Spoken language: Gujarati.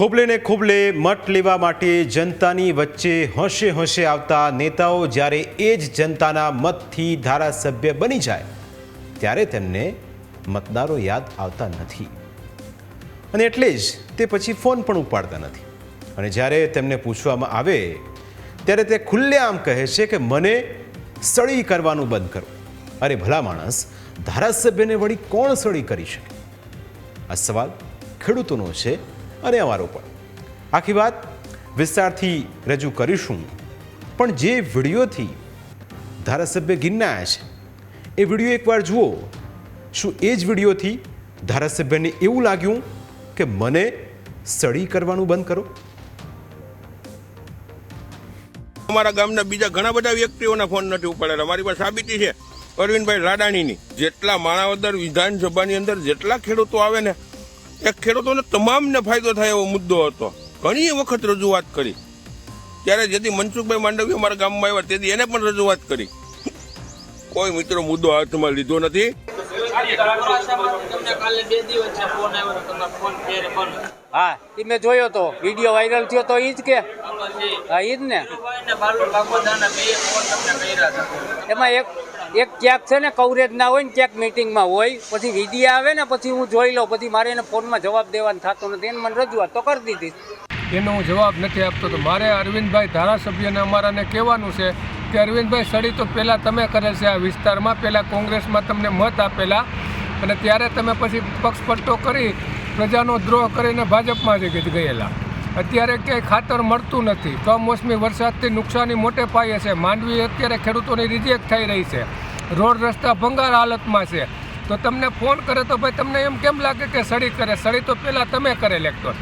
ખોબલે ને ખોબલે મત લેવા માટે જનતાની વચ્ચે હોંશે હોંશે આવતા નેતાઓ જ્યારે એ જ જનતાના મતથી ધારાસભ્ય બની જાય, ત્યારે તેમને મતદારો યાદ આવતા નથી. અને એટલે જ તે પછી ફોન પણ ઉપાડતા નથી. અને જ્યારે તેમને પૂછવામાં આવે, ત્યારે તે ખુલ્લેઆમ કહે છે કે, મને સળી કરવાનું બંધ કરો. અરે ભલા માણસ, ધારાસભ્યને વળી કોણ સળી કરી શકે? આ સવાલ ખેડૂતોનો છે અને અમારો પણ આખી વાત વિસ્તારથી રજૂ કરીશું. પણ જે વિડીયોથી ધારાસભ્ય ગિન્નાયા છે, એ વીડિયો એકવાર જુઓ. શું એ જ વિડીયોથી ધારાસભ્યને એવું લાગ્યું કે મને સળી કરવાનું બંધ કરો? અમારા ગામના બીજા ઘણા બધા વ્યક્તિઓના ફોન નથી ઉપાડેલા. મારી પાસે સાબિતી છે, અરવિંદભાઈ લાડાણીની. જેટલા માણાવદર વિધાનસભાની અંદર જેટલા ખેડૂતો આવે ને એ ખેડૂતોને તમામને ફાયદો થાય એવો મુદ્દો હતો. ઘણી વખત રજૂઆત કરી. ત્યારે જેથી મનસુખભાઈ માંડવી અમારા ગામમાં આવ્યા તેથી એને પણ રજૂઆત કરી. કોઈ મિત્રો મુદ્દો હાથમાં લીધો નથી. તમને કાલે બે દિવસ છે ફોન આવ્યો તો તમને ફોન ફેર બંધ હા એ મેં જોયો તો. વીડિયો વાયરલ થયો તો એ જ કે. હા એ જ ને. ભાઈ ને બાલુ બાગોદાના બે ફોન તમને કર્યા હતા. એમાં એક એક ક્યાંક છે ને કવરેજ ના હોય ને ક્યાંક મિટિંગમાં હોય, પછી વિધિ આવે ને પછી હું જોઈ લઉં, પછી મારે એને ફોનમાં જવાબ દેવાનું થતો નથી. એને મને રજૂઆત તો કરી દીધી. એનો હું જવાબ નથી આપતો. તો મારે અરવિંદભાઈ ધારાસભ્યને અમારાને કહેવાનું છે કે અરવિંદભાઈ સડી તો પહેલાં તમે કરેલ છે આ વિસ્તારમાં, પહેલાં કોંગ્રેસમાં તમને મત આપેલા અને ત્યારે તમે પછી પક્ષપટ્ટો કરી પ્રજાનો દ્રોહ કરીને ભાજપમાં જ ગયેલા. અત્યારે ક્યાંય ખાતર મળતું નથી. કમોસમી વરસાદથી નુકસાની મોટે પાયે છે. માંડવી અત્યારે ખેડૂતોની રિજેક્ટ થઈ રહી છે. રોડ રસ્તા ભંગાર હાલતમાં છે. તો તમને ફોન કરે તો ભાઈ તમને એમ કેમ લાગે કે સડી કરે? સડી તો પહેલાં તમે કરે લેખતો